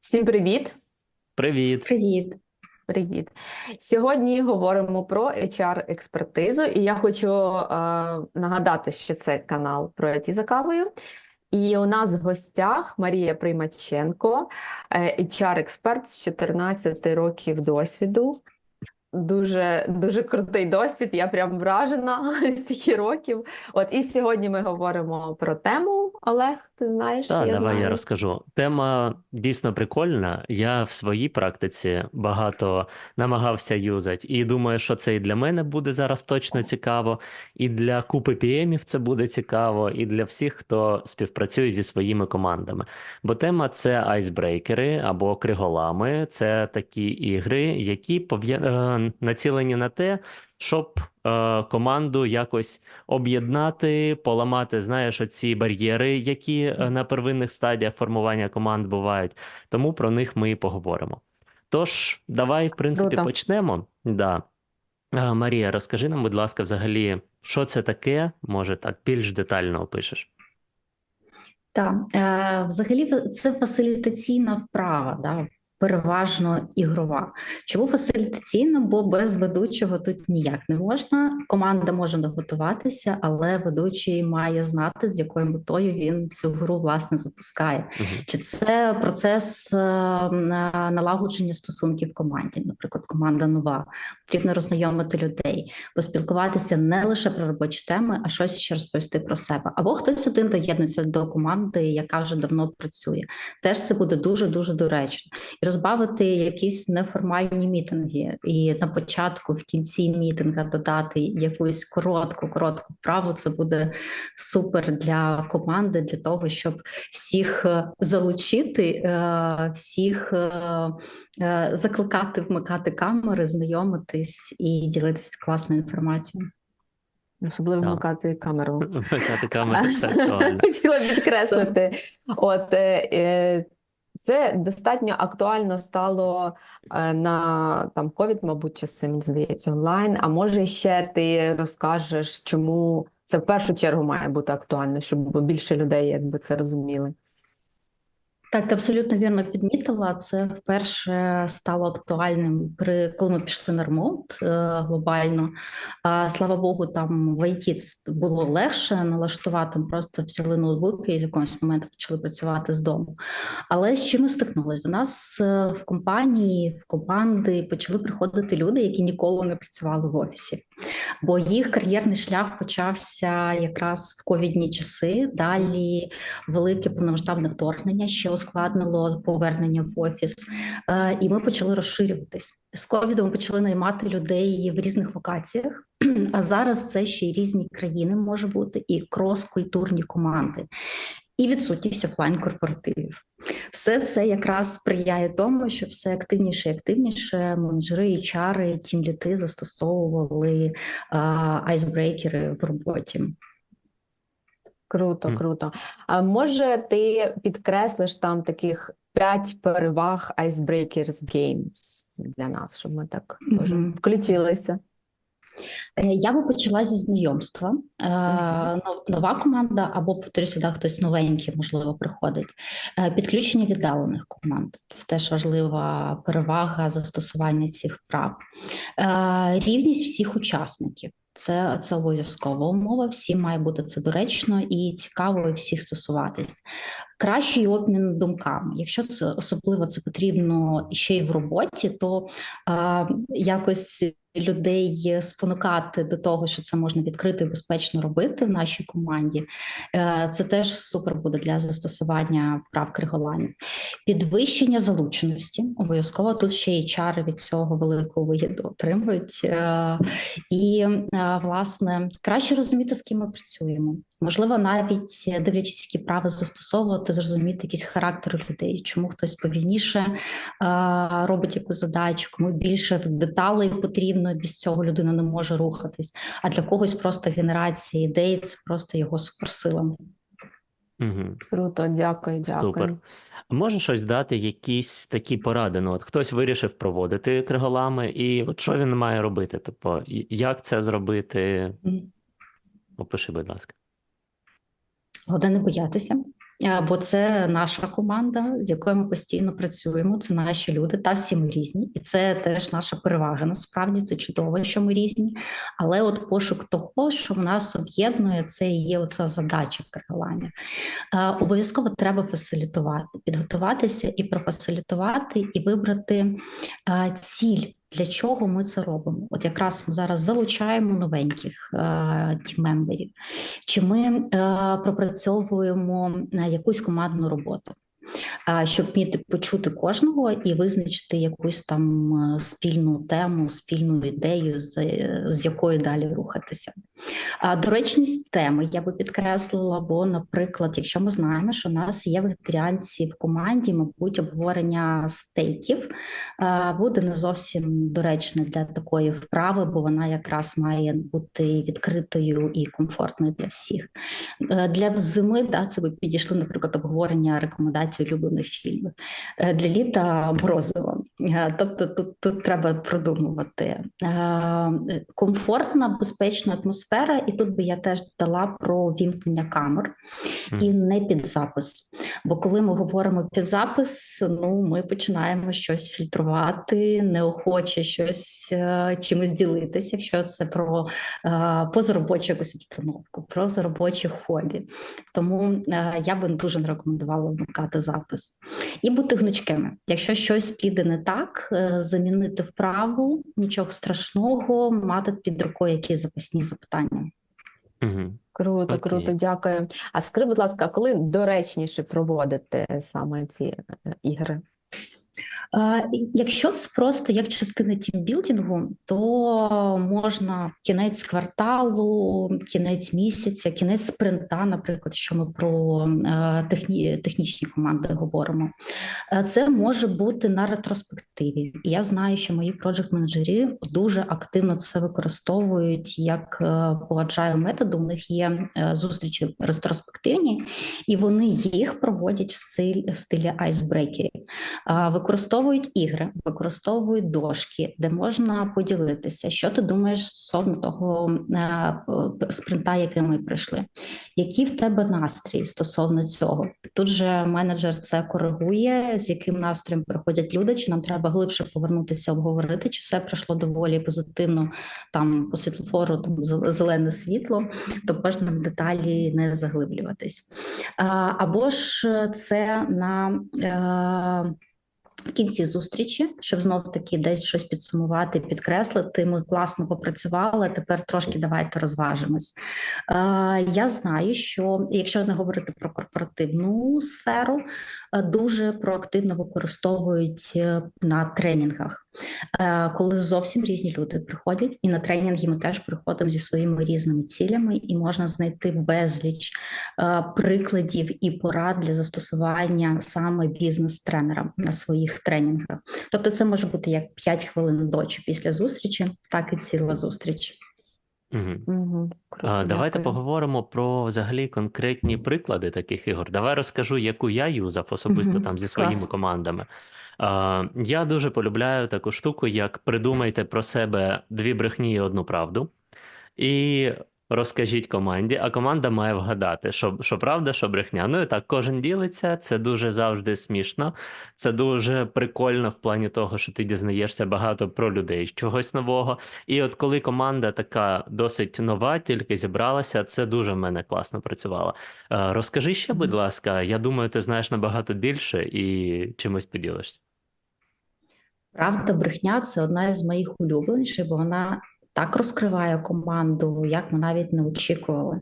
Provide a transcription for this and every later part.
Всім привіт! Привіт. Привіт. Привіт! Сьогодні говоримо про HR-експертизу, і я хочу е, нагадати, що це канал про IT за кавою. І у нас в гостях Марія Приймаченко, е, HR-експерт з 14 років досвіду. Дуже дуже крутий досвід. Я прям вражена стільки років. От і сьогодні ми говоримо про тему. Олег, ти знаєш? Так, я давай я розкажу. Тема дійсно прикольна. Я в своїй практиці багато намагався юзати, і думаю, що це і для мене буде зараз точно цікаво, і для купи PM це буде цікаво, і для всіх, хто співпрацює зі своїми командами. Бо тема це айсбрейкери або криголами. Це такі ігри, які пов'я... націлені на те, щоб е, команду якось об'єднати, поламати, знаєш, оці бар'єри, які е, на первинних стадіях формування команд бувають. Тому про них ми і поговоримо. Тож, давай, в принципі, Круто. почнемо. Да. Е, Марія, розкажи нам, будь ласка, взагалі, що це таке? Може, так більш детально опишеш. Так, е, взагалі це фасилітаційна вправа, да, переважно ігрова. Чому фасилітаційна? Бо без ведучого тут ніяк не можна. Команда може не готуватися, але ведучий має знати, з якою метою він цю гру власне запускає. Мгм. Чи це процес е, налагодження стосунків в команді? Наприклад, команда нова, потрібно роззнайомити людей, поспілкуватися не лише про робочі теми, а щось ще розповісти про себе. Або хтось один доєднується до команди, яка вже давно працює. Теж це буде дуже дуже доречно. І розбавити якісь неформальні мітинги, і на початку, в кінці мітинга додати якусь коротку, коротку вправу. Це буде супер для команди, для того, щоб всіх е, залучити, е, всіх е, закликати вмикати камери, знайомитись і ділитися класною інформацією. Особливо вмикати камеру. Вмикати камеру. Хотіла підкреслити. От це достатньо актуально стало е, на там ковід, мабуть, часи, мені здається, онлайн. А може ще ти розкажеш, чому це в першу чергу має бути актуально, щоб більше людей якби це розуміли. Так, ти абсолютно вірно підмітила. Це вперше стало актуальним при коли ми пішли на ремонт е, глобально. А слава Богу, там в це було легше налаштувати. Просто взяли ноутбуки і з якогось моменту почали працювати з дому. Але з чим ми стикнулися? До нас е, в компанії, в команди почали приходити люди, які ніколи не працювали в офісі. Бо їх кар'єрний шлях почався якраз в ковідні часи. Далі велике повномасштабне вторгнення ще ускладнило повернення в офіс, Е, і ми почали розширюватись. З ковідом почали наймати людей в різних локаціях. А зараз це ще й різні країни може бути і крос-культурні команди. І відсутність офлайн корпоративів. Все це якраз сприяє тому, що все активніше і активніше менеджери, HR, тімліти застосовували а, айсбрейкери в роботі. Круто, круто. А може ти підкреслиш там таких п'ять переваг Icebreakers Games для нас, щоб ми так Мгм. включилися. Е, Я би почала зі знайомства. Е, Нова команда, або повторюся, да, хтось новенький, можливо, приходить. Е, Підключення віддалених команд це теж важлива перевага застосування цих вправ. Рівність всіх учасників. Це, це обов'язкова умова. Всім має бути це доречно і цікаво і всіх стосуватись. Кращий обмін думками. Якщо це особливо це потрібно ще й в роботі, то е, якось людей спонукати до того, що це можна відкрито і безпечно робити в нашій команді. Е, Це теж супер буде для застосування вправ криголання. Підвищення залученості обов'язково тут ще й чари від цього великого вигіду отримують. Е, І е, власне краще розуміти, з ким ми працюємо. Можливо, навіть дивлячись, які прави застосовувати, зрозуміти якісь характери людей, чому хтось повільніше е, робить якусь задачу, кому більше деталей потрібно, без цього людина не може рухатись. А для когось просто генерація ідей це просто його суперсила. Угу. Круто, дякую, дякую. Супер. Можеш щось дати, якісь такі поради? Ну, от хтось вирішив проводити криголами, і от що він має робити? Тобто, як це зробити? Опиши, будь ласка. Головне не боятися. Е, бо це наша команда, з якою ми постійно працюємо. Це наші люди, та всі ми різні, і це теж наша перевага. Насправді це чудово, що ми різні. Але от пошук того, що в нас об'єднує, це і є оця задача переголання. Е, Обов'язково треба фасилітувати, підготуватися і профасилітувати, і вибрати е, ціль. Для чого ми це робимо? От якраз ми зараз залучаємо новеньких е, тіммемберів, чи ми е, пропрацьовуємо е, якусь командну роботу, щоб вміти почути кожного і визначити якусь там е, спільну тему, спільну ідею, з, з якою далі рухатися. Доречність теми я би підкреслила, бо, наприклад, якщо ми знаємо, що у нас є вегетаріанці в команді, мабуть, обговорення стейків е, буде не зовсім доречне для такої вправи, бо вона якраз має бути відкритою і комфортною для всіх. Е, Для зими да, це би підійшли, наприклад, обговорення рекомендацій улюблених фільмів. Е, Для літа морозиво. Е, Тобто тут, тут треба продумувати. Е, Комфортна, безпечна атмосфера, і тут би я теж дала про вімкнення камер і не під запис. Бо коли ми говоримо під запис, ну ми починаємо щось фільтрувати, неохоче щось е, чимось ділитися, якщо це про позаробочу якусь обстановку, про заробоче хобі. Тому я би дуже не рекомендувала вмикати запис і бути гнучкими. Якщо щось піде не так, е, замінити вправу, нічого страшного, мати під рукою якісь запасні запитання. Угу. Круто, Окей. круто, дякую. А скажи, будь ласка, коли доречніше проводити саме ці е, ігри? Якщо це просто як частина тімбілдингу, то можна кінець кварталу, кінець місяця, кінець спринта, наприклад, що ми про е, техні, технічні команди говоримо. Е, Це може бути на ретроспективі. Я знаю, що мої проджект-менеджері дуже активно це використовують як е, по agile методу. У них є зустрічі ретроспективні, і вони їх проводять в стилі, айсбрейкерів. А, Використовують ігри, використовують дошки, де можна поділитися, що ти думаєш стосовно того е, спринта, який ми пройшли. Який в тебе настрій стосовно цього? Тут же менеджер це коригує, з яким настроєм приходять люди, чи нам треба глибше повернутися, обговорити, чи все пройшло доволі позитивно там по світлофору, там зелене світло, то можна деталі не заглиблюватись. Або ж це на е, в кінці зустрічі, щоб знов таки десь щось підсумувати, підкреслити. Ми класно попрацювали. Тепер трошки давайте розважимось. Е, я знаю, що якщо не говорити про корпоративну сферу, е, дуже проактивно використовують е, на тренінгах, коли зовсім різні люди приходять, і на тренінги ми теж приходимо зі своїми різними цілями, і можна знайти безліч прикладів і порад для застосування саме бізнес-тренерам на своїх тренінгах. Тобто, це може бути як 5 хвилин до чи після зустрічі, так і ціла зустріч. Угу. Угу, круто, А, давайте дякую. поговоримо про взагалі конкретні приклади таких ігор. Давай розкажу, яку я юзав особисто Мгм, там зі своїми клас. командами. А, я дуже полюбляю таку штуку, як придумайте про себе дві брехні і одну правду. І розкажіть команді, а команда має вгадати, що, що правда, що брехня. Ну і так, кожен ділиться, це дуже завжди смішно, це дуже прикольно в плані того, що ти дізнаєшся багато про людей, чогось нового. І от коли команда така досить нова, тільки зібралася, це дуже в мене класно працювало. Е, Розкажи ще, будь ласка, я думаю, ти знаєш набагато більше і чимось поділишся. Правда, брехня це одна із моїх улюбленіших, бо вона так розкриває команду, як ми навіть не очікували.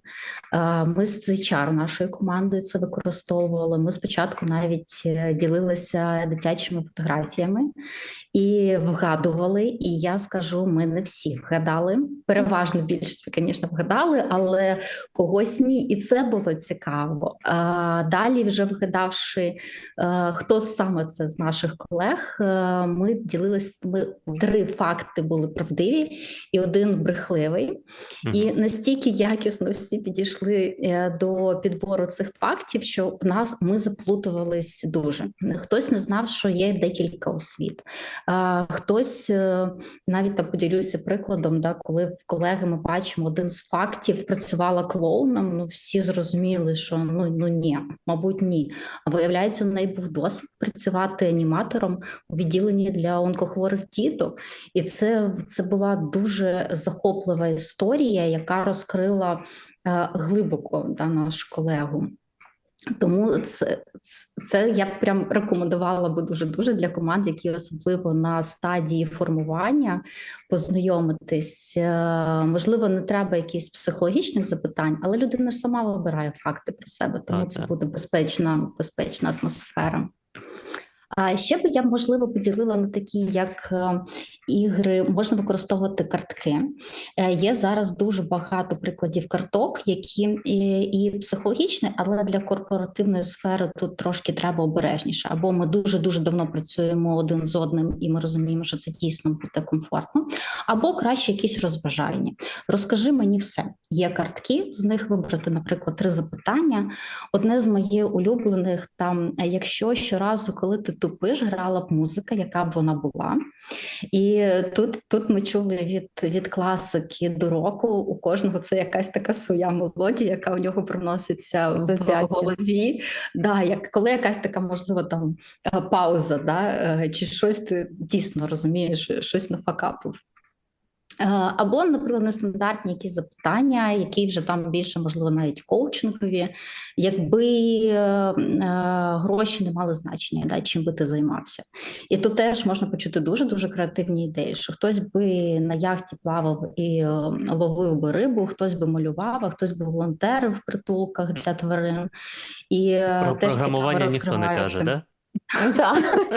Е, Ми з HR нашою командою це використовували. Ми спочатку навіть е, ділилися дитячими фотографіями і вгадували. І я скажу, ми не всі вгадали. Переважно більшість, звісно, вгадали, але когось ні. І це було цікаво. Е, Далі, вже вгадавши, хто саме це з наших колег, ми ділилися. Ми три факти були правдиві, і один брехливий, і настільки якісно всі підійшли е, до підбору цих фактів, що в нас ми заплутувались дуже. Хтось не знав, що є декілька освіт. Хтось е, навіть там поділюся прикладом, да, коли в колеги ми бачимо один з фактів, працювала клоуном. Ну всі зрозуміли, що ну ну ні, мабуть, ні. А виявляється, у неї був досвід працювати аніматором у відділенні для онкохворих діток, і це, це була дуже захоплива історія, яка розкрила е, глибоко да, нашу колегу. Тому це, це я б прям рекомендувала би дуже дуже для команд, які особливо на стадії формування познайомитись. Е, Можливо, не треба якісь психологічних запитань, але людина ж сама вибирає факти про себе, тому Так, це так. буде безпечна, безпечна атмосфера. А ще би я можливо поділила на такі, як е, ігри, можна використовувати картки. Е, Є зараз дуже багато прикладів карток, які і, психологічні, але для корпоративної сфери тут трошки треба обережніше. Або ми дуже дуже давно працюємо один з одним, і ми розуміємо, що це дійсно буде комфортно, або краще якісь розважальні. Розкажи мені все. Є картки, з них вибрати, наприклад, три запитання. Одне з моїх улюблених там, якщо щоразу, коли ти тупиш, грала б музика, яка б вона була. І тут, тут ми чули від, від класики до року. У кожного це якась така своя мелодія, яка у нього проноситься в голові. Да, як, коли якась така, можливо, там е, пауза, да, е, чи щось ти дійсно розумієш, щось нафакапив. Е, Або, наприклад, нестандартні якісь запитання, які вже там більше, можливо, навіть коучингові, якби е, е, гроші не мали значення, да, чим би ти займався. І тут теж можна почути дуже дуже креативні ідеї, що хтось би на яхті плавав і е, ловив би рибу, хтось би малював, а хтось би волонтерив в притулках для тварин. І е, Про теж програмування ніхто не каже, да? Так,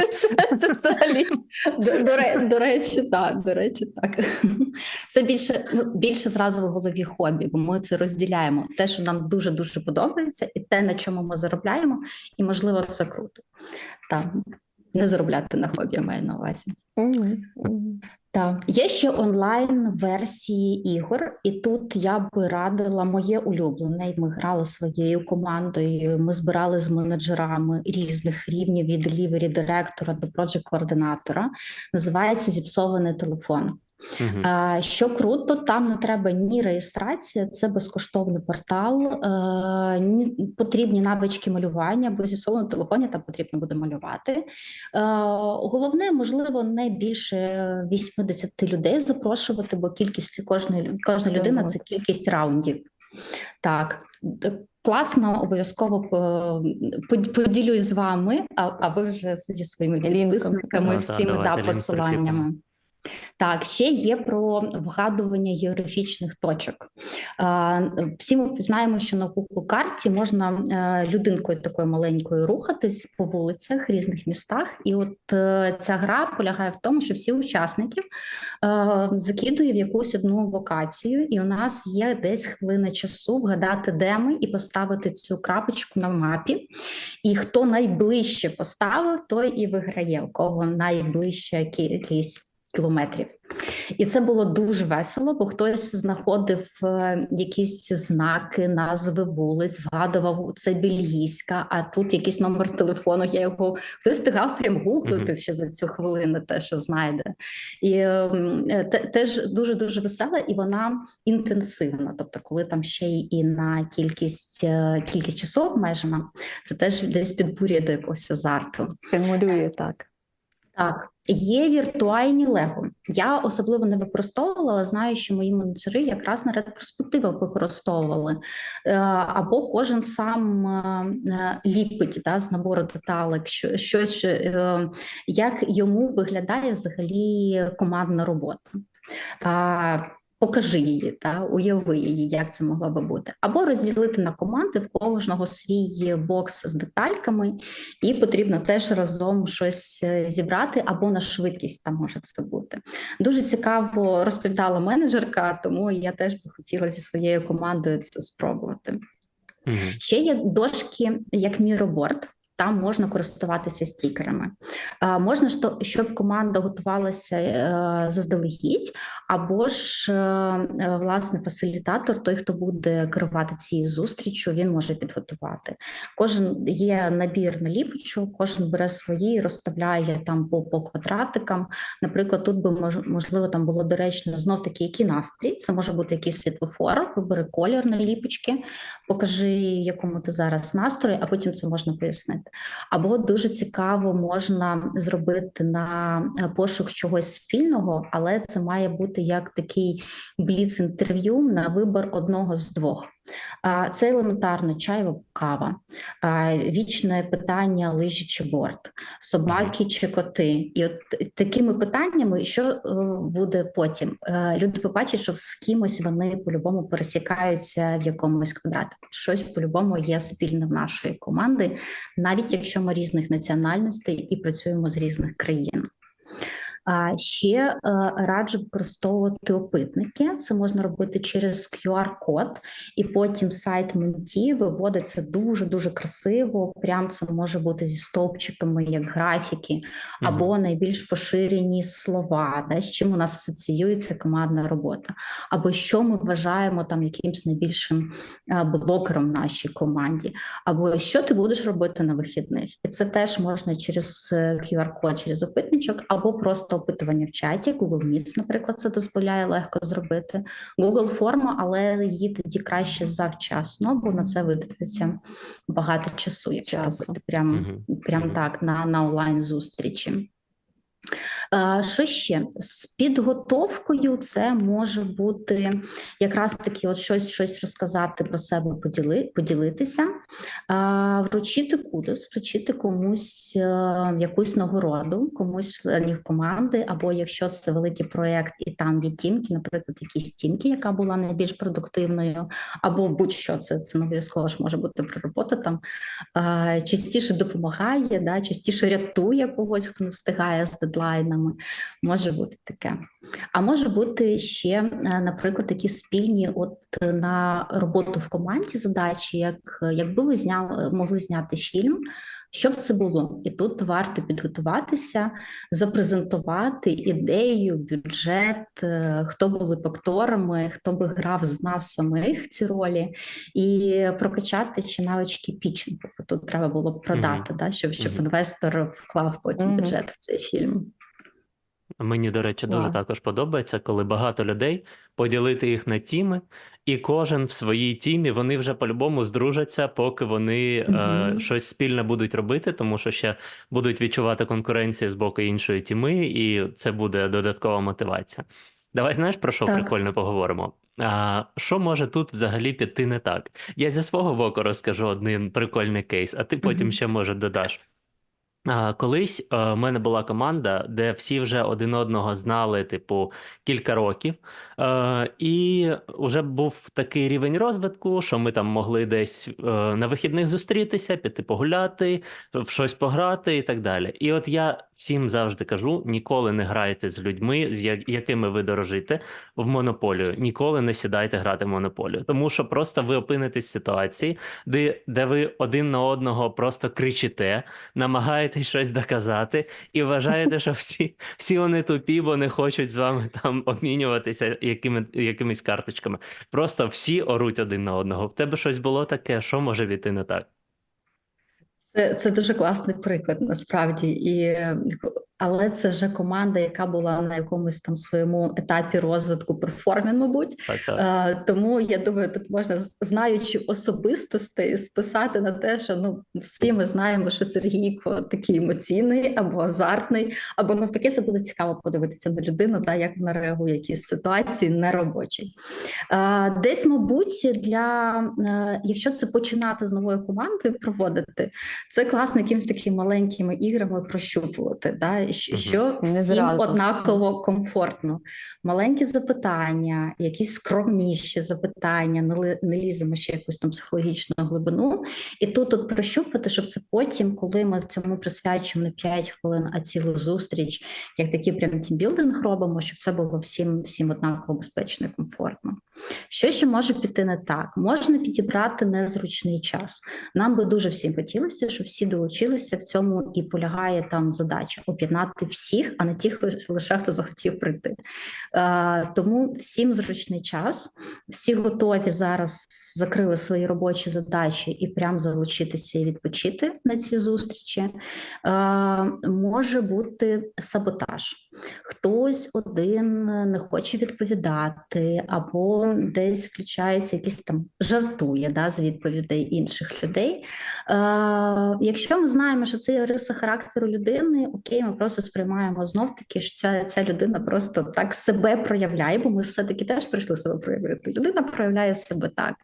це, взагалі. До, до, до речі, так, до речі, так. Це більше, ну, більше зразу в голові хобі, бо ми це розділяємо. Те, що нам дуже дуже подобається, і те, на чому ми заробляємо, і можливо, це круто. Так, не заробляти на хобі, я маю на увазі. Так, є ще онлайн версії ігор, і тут я би радила моє улюблене. Ми грали своєю командою. Ми збирали з менеджерами різних рівнів від лівері директора до проджект координатора. Називається зіпсований телефон. Що круто, там не треба ні реєстрація, це безкоштовний портал, е, ні потрібні навички малювання, бо зі всього на телефоні там потрібно буде малювати. Е, Головне, можливо, не більше 80 людей запрошувати, бо кількість кожної кожна людина це кількість раундів. Так, класно, обов'язково е, под- поділюсь з вами, а, а ви вже зі своїми підписниками да, всіми да, посиланнями. прикріпимо. Так, ще є про вгадування географічних точок. Всі ми знаємо, що на Google карті можна е, людинкою такою маленькою рухатись по вулицях різних містах. І от е, ця гра полягає в тому, що всі учасники е, закидує в якусь одну локацію, і у нас є десь хвилина часу вгадати, де ми, і поставити цю крапочку на мапі. І хто найближче поставив, той і виграє, у кого найближча кількість кілометрів. І це було дуже весело, бо хтось знаходив е, якісь знаки, назви вулиць, вгадував це бельгійська, а тут якийсь номер телефону. Я його хтось встигав прям гуглити ще за цю хвилину, те, що знайде. І ем, е, те, теж дуже дуже весела, і вона інтенсивна. Тобто, коли там ще й і на кількість е, кількість часу обмежена, це теж десь підбурює до якогось азарту. Стимулює так. Так, є віртуальні лего. Я особливо не використовувала, але знаю, що мої менеджери якраз на ретроспективах використовували. Е, Або кожен сам е, е, ліпить да, з набору деталек, що, щось, як йому виглядає взагалі командна робота. Покажи її, та уяви її, як це могло би бути, або розділити на команди в кожного свій бокс з детальками, і потрібно теж разом щось е, зібрати, або на швидкість там може це бути. Дуже цікаво розповідала менеджерка, тому я теж би хотіла зі своєю командою це спробувати. Мгм. Ще є дошки як міроборд. Там можна користуватися стікерами. Е, Можна щоб команда готувалася е, заздалегідь, або ж е, власне фасилітатор, той, хто буде керувати цією зустрічю, він може підготувати. Кожен є набір наліпочок, кожен бере свої, розставляє там по, по квадратикам. Наприклад, тут би мож- можливо там було доречно знов таки, який настрій. Це може бути якийсь світлофор, вибери колір наліпочки, покажи, якому ти зараз настрої, а потім це можна пояснити. Або дуже цікаво можна зробити на е, пошук чогось спільного, але це має бути як такий бліц-інтерв'ю на вибір одного з двох. Це елементарно чай або кава, вічне питання лижі чи борт, собаки чи коти. І от такими питаннями, що е, буде потім? Е, Люди побачать, що з кимось вони по-любому пересікаються в якомусь квадраті. Щось по-любому є спільне в нашої команди, навіть якщо ми різних національностей і працюємо з різних країн. А ще е, раджу використовувати опитники. Це можна робити через QR-код, і потім сайт Менті виводиться дуже дуже красиво. Прям це може бути зі стовпчиками, як графіки, або найбільш поширені слова, да, з чим у нас асоціюється командна робота, або що ми вважаємо там якимсь найбільшим е, блокером в нашій команді, або що ти будеш робити на вихідних. І це теж можна через е, QR-код, через опитничок, або просто опитування в чаті. Google Meets, наприклад, це дозволяє легко зробити. Google форма, але її тоді краще завчасно, бо на це видатиться багато часу, якщо робити прям, Мгм. так на, на онлайн зустрічі. Е, Що ще з підготовкою? Це може бути якраз таки, от щось, щось розказати про себе, поділи, поділитися, е, вручити кудись, вручити комусь е, якусь нагороду, комусь членів команди, або якщо це великий проєкт і там є тімки, наприклад, якісь тімки, яка була найбільш продуктивною, або будь-що це, це не обов'язково ж може бути про роботу там. Частіше допомагає, да, частіше рятує когось, хто не встигає з дедлайнами. Може бути таке. А може бути ще, е, наприклад, такі спільні, от е, на роботу в команді задачі, як е, якби ви зняли, могли зняти фільм. Що б це було? І тут варто підготуватися, запрезентувати ідею, бюджет, е, хто були б акторами, хто би грав з нас самих ці ролі, і прокачати ще навички пічингу. Тут треба було б продати, да, щоб, щоб Мгм. інвестор вклав потім Мгм. бюджет в цей фільм. Мені, до речі, дуже Так. також подобається, коли багато людей поділити їх на тіми, і кожен в своїй тімі вони вже по-любому здружаться, поки вони е, Мгм. щось спільне будуть робити, тому що ще будуть відчувати конкуренцію з боку іншої тіми, і це буде додаткова мотивація. Давай знаєш про що Так. прикольно поговоримо? А, що може тут взагалі піти не так? Я зі свого боку розкажу один прикольний кейс, а ти потім Мгм. ще може додаш. Колись е, в мене була команда, де всі вже один одного знали, типу, кілька років. Е, І вже був такий рівень розвитку, що ми там могли десь е, на вихідних зустрітися, піти погуляти, в щось пограти і так далі. І от я всім завжди кажу: ніколи не грайте з людьми, з якими ви дорожите в монополію. Ніколи не сідайте грати в монополію. Тому що просто ви опинитесь в ситуації, де, де ви один на одного просто кричите, намагаєтесь щось доказати, і вважаєте, що всі, всі вони тупі, бо не хочуть з вами там обмінюватися якими, якимись карточками. Просто всі оруть один на одного. В тебе щось було таке, що може піти не так? Це, це дуже класний приклад насправді, і е, але це вже команда, яка була на якомусь там своєму етапі розвитку перформін, мабуть. Так, так. Е, Тому я думаю, тут можна, знаючи особистостей, списати на те, що ну всі ми знаємо, що Сергійко такий емоційний або азартний, або навпаки, це буде цікаво подивитися на людину, та як вона реагує якісь ситуації неробочі. Е, Десь, мабуть, для е, якщо це починати з новою командою проводити, це класно якимись такими маленькими іграми прощупувати. Да? Що всім зразу. однаково комфортно. Маленькі запитання, якісь скромніші запитання, не, ліземо ще якусь там психологічну глибину. І тут от прощупати, щоб це потім, коли ми цьому присвячуємо не 5 хвилин, а цілу зустріч, як такий прям тімбілдинг робимо, щоб це було всім, всім однаково безпечно і комфортно. Що ще може піти не так? Можна підібрати незручний час. Нам би дуже всім хотілося, щоб всі долучилися в цьому і полягає там задача об'єднати всіх, а не тих лише хто захотів прийти. Е, тому всім зручний час, всі готові зараз закрили свої робочі задачі і прям залучитися і відпочити на ці зустрічі. Е, може бути саботаж. Хтось один не хоче відповідати, або десь включається якийсь там жартує да, з відповідей інших людей. Е, якщо ми знаємо, що це риса характеру людини, окей, ми просто сприймаємо знов таки, що ця, ця людина просто так себе проявляє, бо ми все-таки теж прийшли себе проявити. Людина проявляє себе так.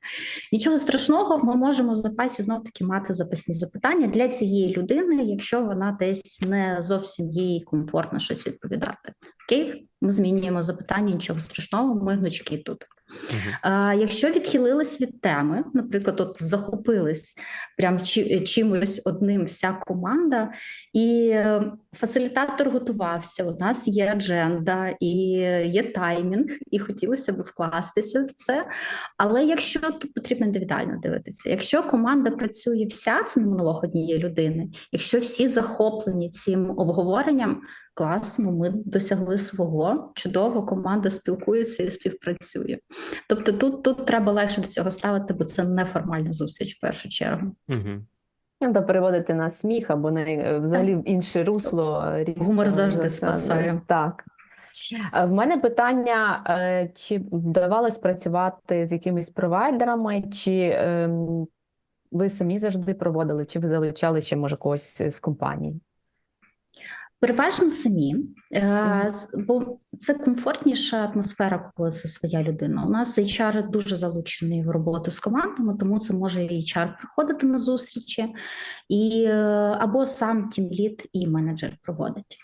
Нічого страшного, ми можемо в запасі знов таки мати запасні запитання для цієї людини, якщо вона десь не зовсім їй комфортно щось відповідати. Окей, ми змінюємо запитання, нічого страшного, ми гнучки тут. А, якщо відхилились від теми, наприклад, от захопились прям чимось одним вся команда, і е, фасилітатор готувався. У нас є адженда і є таймінг, і хотілося б вкластися в це. Але якщо тут потрібно індивідуально дивитися, якщо команда працює вся, це не монолог однієї людини, якщо всі захоплені цим обговоренням. Класно, ми досягли свого. Чудово, команда спілкується і співпрацює. Тобто, тут, тут треба легше до цього ставити, бо це неформальна зустріч в першу чергу. Мгм. Ну, та переводити на сміх або на е, взагалі в інше русло. е, різне Гумор завжди засади. спасає. Так. Е, В мене питання, чи вдавалось працювати з якимись провайдерами, чи ем, ви самі завжди проводили, чи ви залучали ще, може, когось з компаній? Переважно самі, е, бо це комфортніша атмосфера, коли це своя людина. У нас HR дуже залучений в роботу з командами, тому це може HR приходити на зустрічі, і е, або сам тімліт і менеджер проводить.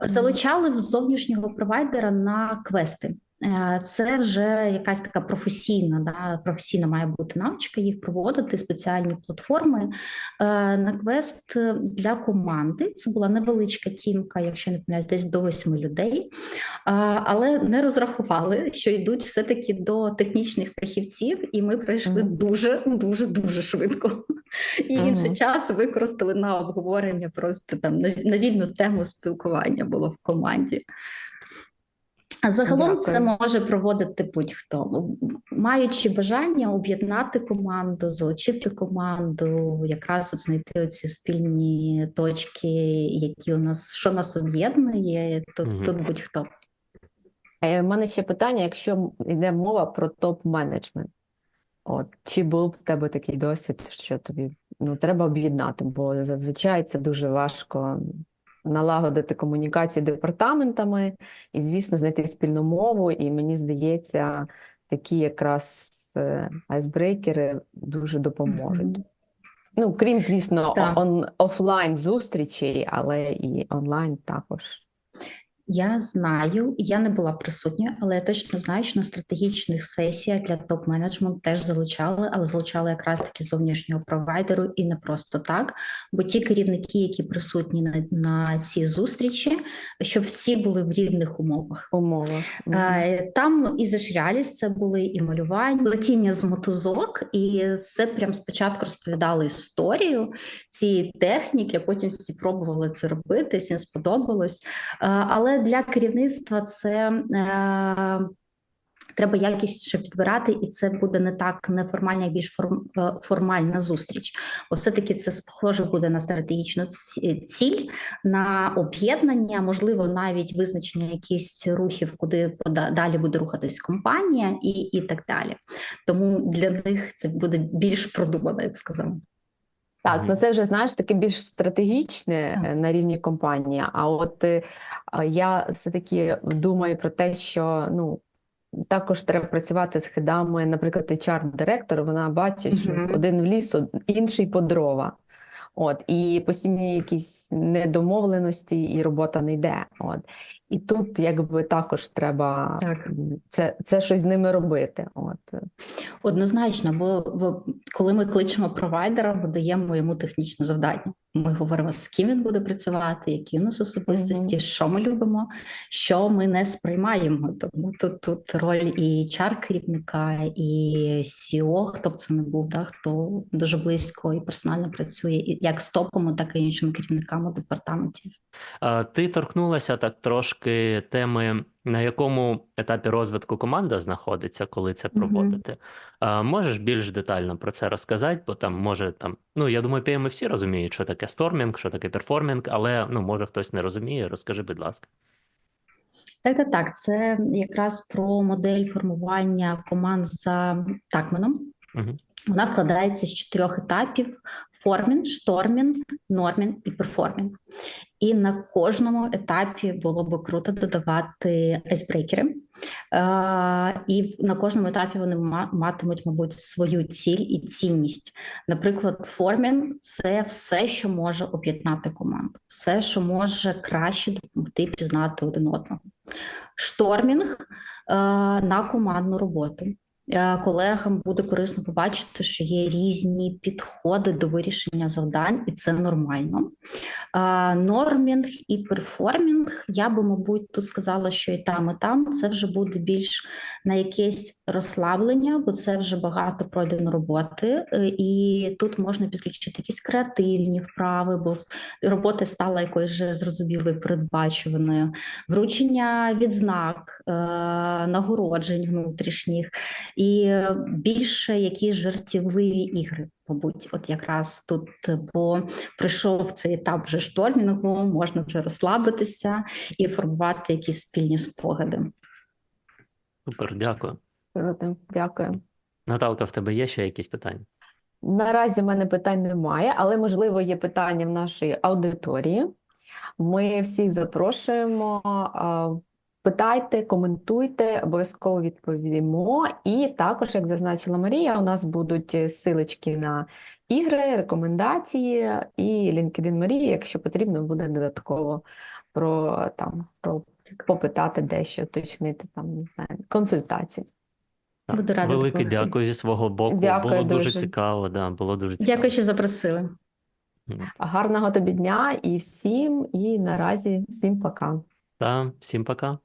Залучали в зовнішнього провайдера на квести. Е, Це вже якась така професійна, да, професійна має бути навичка їх проводити, спеціальні платформи. Е, На квест для команди це була невеличка тімка, якщо не помиляюсь, десь до восьми людей, але не розрахували, що йдуть все-таки до технічних фахівців, і ми пройшли дуже, дуже, дуже швидко. І інший Мгм. час використали на обговорення просто там на вільну тему спілкування було в команді. А загалом це може проводити будь-хто, маючи бажання об'єднати команду, залучити команду, якраз от знайти оці спільні точки, які у нас що нас об'єднує, тут, Мгм. тут будь-хто. У мене ще питання, якщо йде мова про топ-менеджмент. От, чи був в тебе такий досвід, що тобі ну, треба об'єднати, бо зазвичай це дуже важко налагодити комунікацію департаментами і, звісно, знайти спільну мову. І мені здається, такі якраз е, айсбрейкери дуже допоможуть. Ну, крім, звісно, он, офлайн зустрічей, але і онлайн також. Я знаю, я не була присутня, але я точно знаю, що на стратегічних сесіях для топ-менеджменту теж залучали, але залучали якраз таки зовнішнього провайдеру і не просто так. Бо ті керівники, які присутні на, на цій зустрічі, щоб всі були в рівних умовах. Умова. Е, Там і зашрялість це були і малювання, летіння з мотузок, і це прям спочатку розповідали історію цієї техніки, потім всі пробували це робити, всім сподобалось. Але для керівництва це. е, Треба якість підбирати, і це буде не так неформальна, як більш е, формальна зустріч. Бо все-таки це схоже буде на стратегічну ціль, на об'єднання, можливо, навіть визначення якихось рухів, куди далі буде рухатись компанія, і, і так далі. Тому для них це буде більш продумано, я б сказала. Так, ну це вже знаєш таке більш стратегічне е, на рівні компанії. А от е, я все-таки думаю про те, що ну також треба працювати з хедами. Наприклад, HR-директор, вона бачить, що Мгм. один в ліс, од- інший по дрова. От, і постійні якісь недомовленості, і робота не йде. От. І тут якби також треба Так. це, це щось з ними робити. От. Однозначно, бо, бо коли ми кличемо провайдера, ми даємо йому технічне завдання. Ми говоримо, з ким він буде працювати, які у нас особистості, що ми любимо, що ми не сприймаємо. Тому тут, тут роль і чар керівника, і CEO, хто б це не був, да, хто дуже близько і персонально працює, і як з топами, так і іншими керівниками департаментів. Ти торкнулася так трошки теми, на якому етапі розвитку команда знаходиться, коли це проводити. А, Можеш більш детально про це розказати, бо там може там, ну я думаю, PM всі розуміють, що таке стормінг, що таке перформінг, але ну може хтось не розуміє. Розкажи, будь ласка. Так, так, так. Це якраз про модель формування команд за Такменом. Вона складається з чотирьох етапів: формін, штормін, нормін і перформін. І на кожному етапі було би круто додавати айсбрейкери. Е, і на кожному етапі вони матимуть, мабуть, свою ціль і цінність. Наприклад, формін це все, що може об'єднати команду, все, що може краще допомогти пізнати один одного. Штормінг е, на командну роботу. Е, Колегам буде корисно побачити, що є різні підходи до вирішення завдань, і це нормально. Нормінг і перформінг, я би, мабуть, тут сказала, що і там, і там це вже буде більш на якесь розслаблення, бо це вже багато пройдено роботи, е, і тут можна підключити якісь креативні вправи, бо робота стала якоюсь вже зрозумілою, передбачуваною. Вручення відзнак, е, нагороджень внутрішніх і більше якісь жартівливі ігри. Мабуть, от якраз тут, бо пройшов цей етап вже штормінгу, можна вже розслабитися і формувати якісь спільні спогади. Супер, дякую. Дякую. Наталка, в тебе є ще якісь питання? Наразі в мене питань немає, але можливо є питання в нашої аудиторії. Ми всіх запрошуємо. Питайте, коментуйте, обов'язково відповімо. І також, як зазначила Марія, у нас будуть силочки на ігри, рекомендації і LinkedIn Марії, якщо потрібно, буде додатково про там про попитати дещо, уточнити там, не знаю, консультації. Буду рада Велике допомогти. дякую зі свого боку. Дякую Було дуже дуже. цікаво, да, було дуже цікаво. Дякую, що запросили. Гарного тобі дня і всім, і наразі всім пока. Та, всім пока.